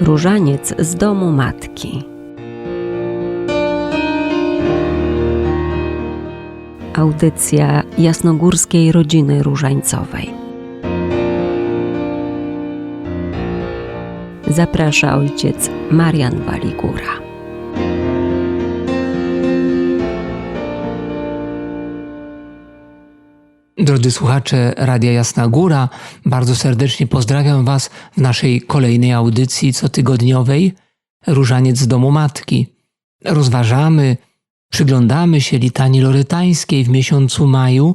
Różaniec z domu matki. Audycja jasnogórskiej rodziny różańcowej. Zaprasza ojciec Marian Waligura. Drodzy słuchacze Radia Jasna Góra, bardzo serdecznie pozdrawiam Was w naszej kolejnej audycji cotygodniowej Różaniec z domu matki. Rozważamy, przyglądamy się litanii lorytańskiej w miesiącu maju.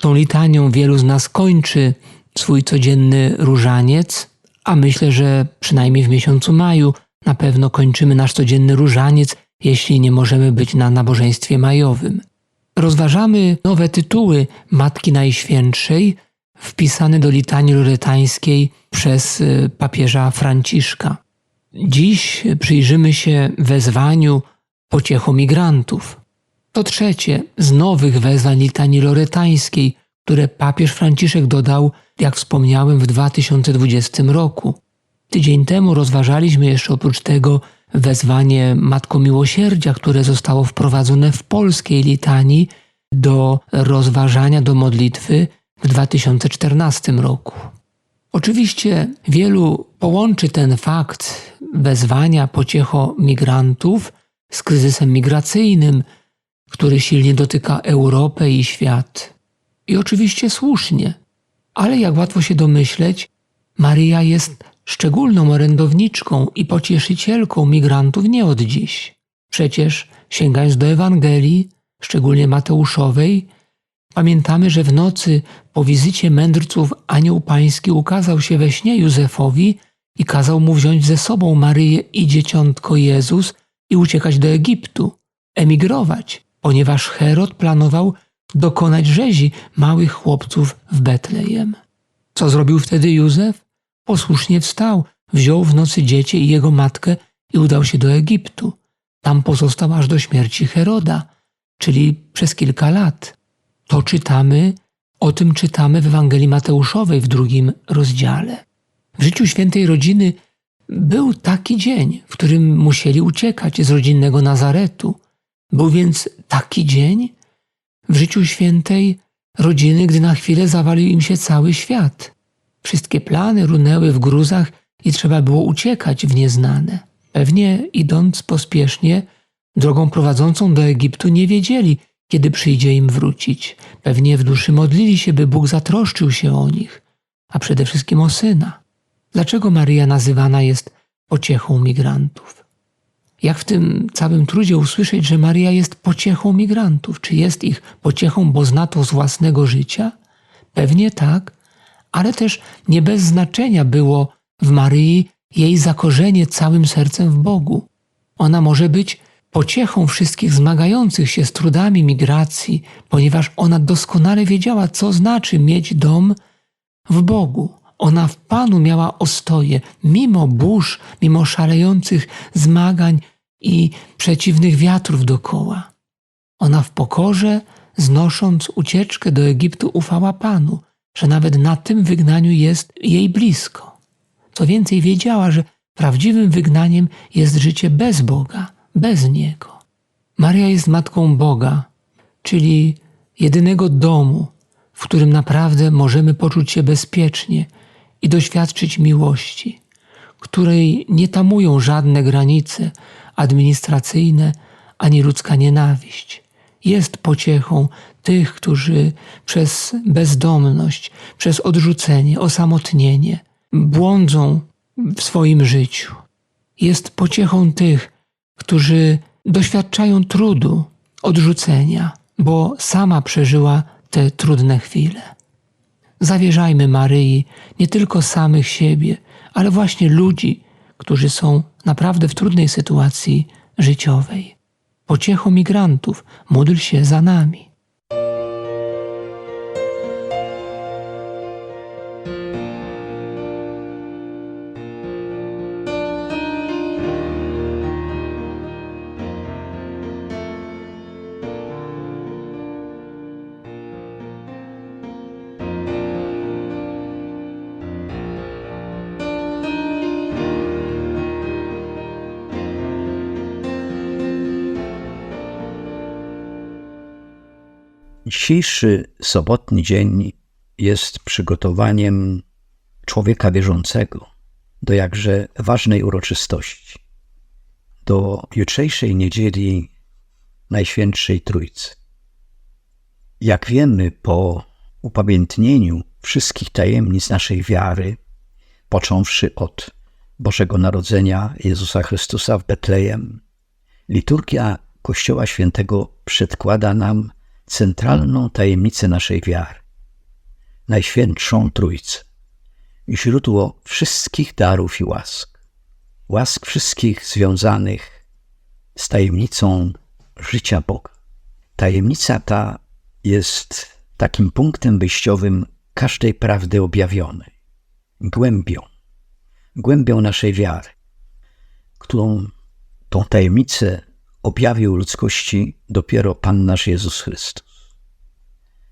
Tą litanią wielu z nas kończy swój codzienny różaniec, a myślę, że przynajmniej w miesiącu maju na pewno kończymy nasz codzienny różaniec, jeśli nie możemy być na nabożeństwie majowym. Rozważamy nowe tytuły Matki Najświętszej wpisane do litanii lorytańskiej przez y, papieża Franciszka. Dziś przyjrzymy się wezwaniu pociechu migrantów. To trzecie z nowych wezwań litanii lorytańskiej, które papież Franciszek dodał, jak wspomniałem, w 2020 roku. Tydzień temu rozważaliśmy jeszcze oprócz tego wezwanie Matko Miłosierdzia, które zostało wprowadzone w polskiej litanii do rozważania, do modlitwy w 2014 roku. Oczywiście wielu połączy ten fakt wezwania pociecho migrantów z kryzysem migracyjnym, który silnie dotyka Europę i świat. I oczywiście słusznie, ale jak łatwo się domyśleć, Maryja jest szczególną orędowniczką i pocieszycielką migrantów nie od dziś. Przecież, sięgając do Ewangelii, szczególnie Mateuszowej, pamiętamy, że w nocy po wizycie mędrców anioł pański ukazał się we śnie Józefowi i kazał mu wziąć ze sobą Maryję i dzieciątko Jezus i uciekać do Egiptu, emigrować, ponieważ Herod planował dokonać rzezi małych chłopców w Betlejem. Co zrobił wtedy Józef? Posłusznie wstał, wziął w nocy dziecię i jego matkę i udał się do Egiptu. Tam pozostał aż do śmierci Heroda, czyli przez kilka lat. To czytamy, o tym czytamy w Ewangelii Mateuszowej w drugim rozdziale. W życiu świętej rodziny był taki dzień, w którym musieli uciekać z rodzinnego Nazaretu. Był więc taki dzień w życiu świętej rodziny, gdy na chwilę zawalił im się cały świat. Wszystkie plany runęły w gruzach i trzeba było uciekać w nieznane. Pewnie idąc pospiesznie, drogą prowadzącą do Egiptu, nie wiedzieli, kiedy przyjdzie im wrócić. Pewnie w duszy modlili się, by Bóg zatroszczył się o nich, a przede wszystkim o syna. Dlaczego Maryja nazywana jest pociechą migrantów? Jak w tym całym trudzie usłyszeć, że Maryja jest pociechą migrantów? Czy jest ich pociechą, bo zna to z własnego życia? Pewnie tak, ale też nie bez znaczenia było w Maryi jej zakorzenie całym sercem w Bogu. Ona może być pociechą wszystkich zmagających się z trudami migracji, ponieważ ona doskonale wiedziała, co znaczy mieć dom w Bogu. Ona w Panu miała ostoję, mimo burz, mimo szalejących zmagań i przeciwnych wiatrów dokoła. Ona w pokorze, znosząc ucieczkę do Egiptu, ufała Panu – że nawet na tym wygnaniu jest jej blisko. Co więcej, wiedziała, że prawdziwym wygnaniem jest życie bez Boga, bez Niego. Maria jest matką Boga, czyli jedynego domu, w którym naprawdę możemy poczuć się bezpiecznie i doświadczyć miłości, której nie tamują żadne granice administracyjne ani ludzka nienawiść. Jest pociechą tych, którzy przez bezdomność, przez odrzucenie, osamotnienie błądzą w swoim życiu. Jest pociechą tych, którzy doświadczają trudu, odrzucenia, bo sama przeżyła te trudne chwile. Zawierzajmy Maryi nie tylko samych siebie, ale właśnie ludzi, którzy są naprawdę w trudnej sytuacji życiowej. Pociechą migrantów, módl się za nami. Dzisiejszy sobotni dzień jest przygotowaniem człowieka wierzącego do jakże ważnej uroczystości, do jutrzejszej niedzieli Najświętszej Trójcy. Jak wiemy po upamiętnieniu wszystkich tajemnic naszej wiary, począwszy od Bożego Narodzenia Jezusa Chrystusa w Betlejem, liturgia Kościoła Świętego przedkłada nam centralną tajemnicę naszej wiary, Najświętszą Trójcę, źródło wszystkich darów i łask, łask wszystkich związanych z tajemnicą życia Boga. Tajemnica ta jest takim punktem wyjściowym każdej prawdy objawionej, głębią, głębią naszej wiary, którą tą tajemnicę objawił ludzkości dopiero Pan nasz Jezus Chrystus.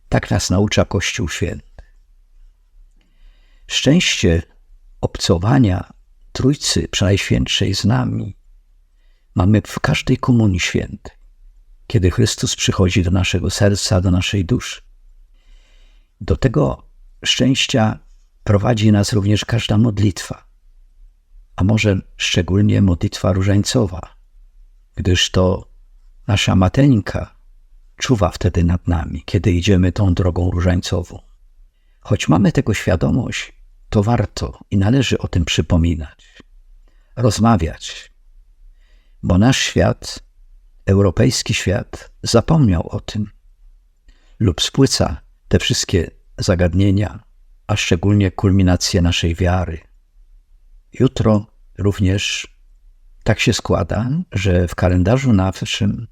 Tak nas naucza Kościół Święty. Szczęście obcowania Trójcy Przenajświętszej z nami mamy w każdej komunii świętej, kiedy Chrystus przychodzi do naszego serca, do naszej duszy. Do tego szczęścia prowadzi nas również każda modlitwa, a może szczególnie modlitwa różańcowa, gdyż to nasza mateńka czuwa wtedy nad nami, kiedy idziemy tą drogą różańcową. Choć mamy tego świadomość, to warto i należy o tym przypominać, rozmawiać, bo nasz świat, europejski świat, zapomniał o tym lub spłyca te wszystkie zagadnienia, a szczególnie kulminację naszej wiary. Jutro również tak się składa, że w kalendarzu naszym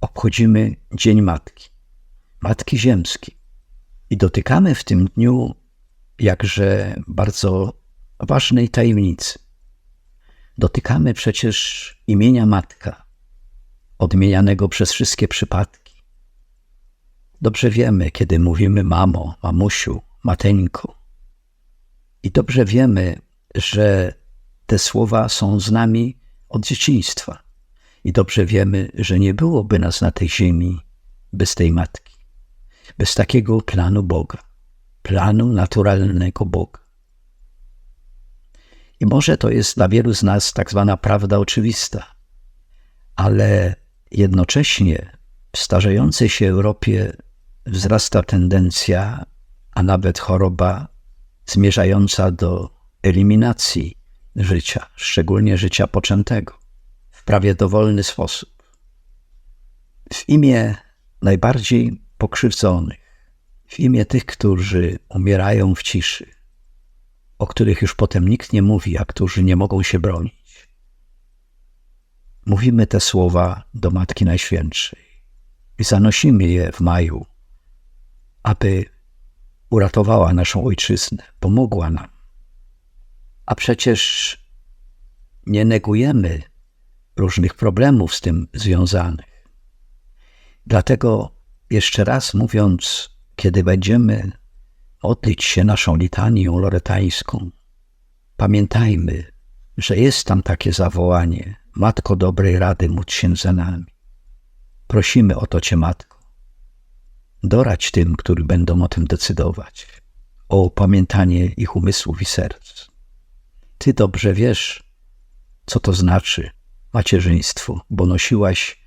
obchodzimy Dzień Matki, Matki Ziemskiej. I dotykamy w tym dniu jakże bardzo ważnej tajemnicy. Dotykamy przecież imienia Matka, odmienianego przez wszystkie przypadki. Dobrze wiemy, kiedy mówimy mamo, mamusiu, mateńko. I dobrze wiemy, że te słowa są z nami od dzieciństwa. I dobrze wiemy, że nie byłoby nas na tej ziemi bez tej matki, bez takiego planu Boga, planu naturalnego Boga. I może to jest dla wielu z nas tak zwana prawda oczywista, ale jednocześnie w starzejącej się Europie wzrasta tendencja, a nawet choroba zmierzająca do eliminacji życia, szczególnie życia poczętego, w prawie dowolny sposób. W imię najbardziej pokrzywdzonych, w imię tych, którzy umierają w ciszy, o których już potem nikt nie mówi, a którzy nie mogą się bronić. Mówimy te słowa do Matki Najświętszej i zanosimy je w maju, aby uratowała naszą ojczyznę, pomogła nam. A przecież nie negujemy różnych problemów z tym związanych. Dlatego jeszcze raz mówiąc, kiedy będziemy modlić się naszą litanią loretańską, pamiętajmy, że jest tam takie zawołanie: Matko dobrej rady, módl się za nami. Prosimy o to Cię, Matko. Dorać tym, którzy będą o tym decydować, o pamiętanie ich umysłów i serc. Ty dobrze wiesz, co to znaczy macierzyństwo, bo nosiłaś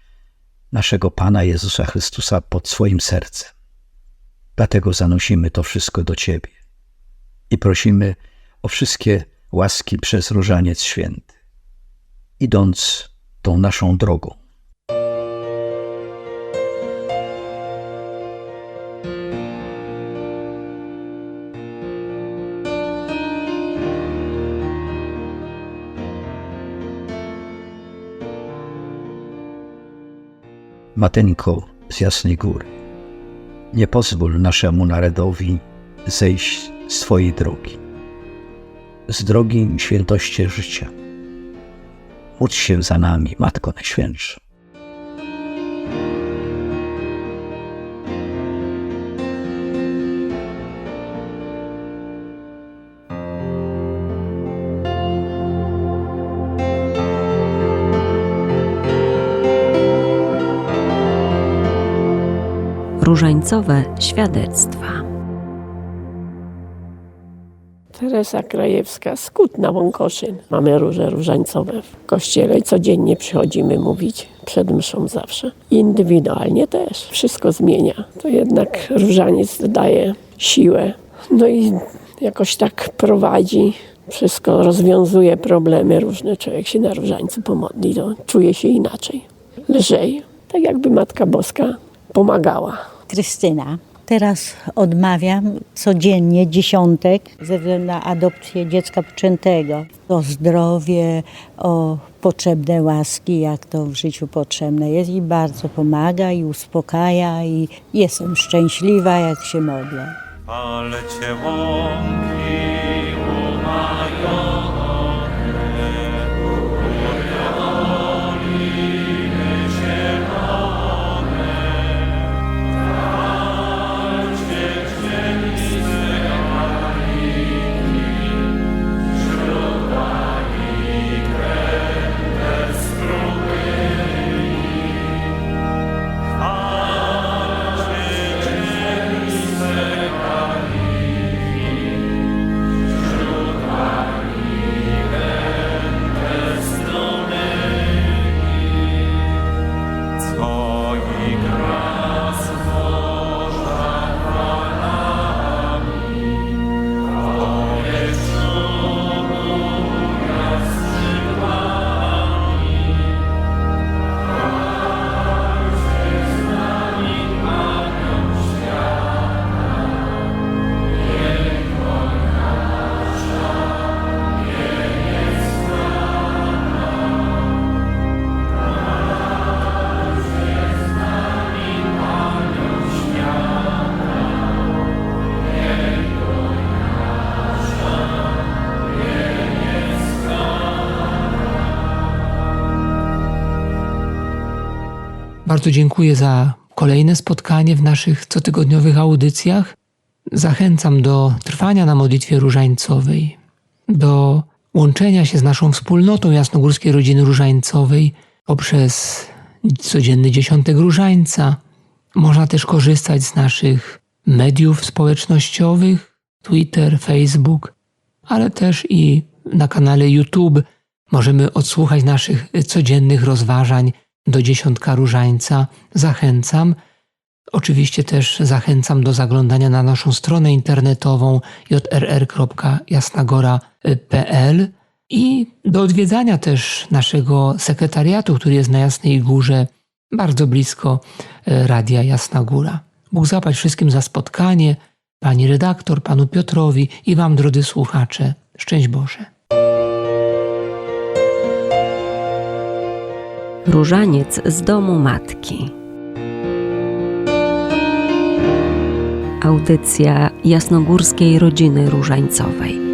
naszego Pana Jezusa Chrystusa pod swoim sercem. Dlatego zanosimy to wszystko do Ciebie i prosimy o wszystkie łaski przez Różaniec Święty, idąc tą naszą drogą. Mateńko z Jasnej Góry, nie pozwól naszemu narodowi zejść z Twojej drogi, z drogi świętości życia. Módl się za nami, Matko Najświętsza. Różańcowe świadectwa. Teresa Krajewska z Kutna Łąkoszyn. Mamy róże różańcowe w kościele i codziennie przychodzimy mówić przed mszą zawsze. Indywidualnie też. Wszystko zmienia. To jednak różaniec daje siłę. No i jakoś tak prowadzi. Wszystko rozwiązuje problemy różne. Człowiek się na różańcu pomodli, to czuje się inaczej. Lżej. Tak jakby Matka Boska pomagała. Krystyna. Teraz odmawiam codziennie dziesiątek ze względu na adopcję dziecka poczętego. O zdrowie, o potrzebne łaski, jak to w życiu potrzebne jest i bardzo pomaga i uspokaja i jestem szczęśliwa, jak się modlę. Ale cię łąki łomają Bardzo dziękuję za kolejne spotkanie w naszych cotygodniowych audycjach. Zachęcam do trwania na modlitwie różańcowej, do łączenia się z naszą wspólnotą Jasnogórskiej Rodziny Różańcowej poprzez codzienny dziesiątek różańca. Można też korzystać z naszych mediów społecznościowych, Twitter, Facebook, ale też i na kanale YouTube możemy odsłuchać naszych codziennych rozważań do dziesiątka różańca. Zachęcam. Oczywiście też zachęcam do zaglądania na naszą stronę internetową jrr.jasnagora.pl i do odwiedzania też naszego sekretariatu, który jest na Jasnej Górze, bardzo blisko e, Radia Jasna Góra. Bóg zapłać wszystkim za spotkanie, pani redaktor, panu Piotrowi i wam, drodzy słuchacze. Szczęść Boże. Różaniec z domu matki. Audycja jasnogórskiej rodziny różańcowej.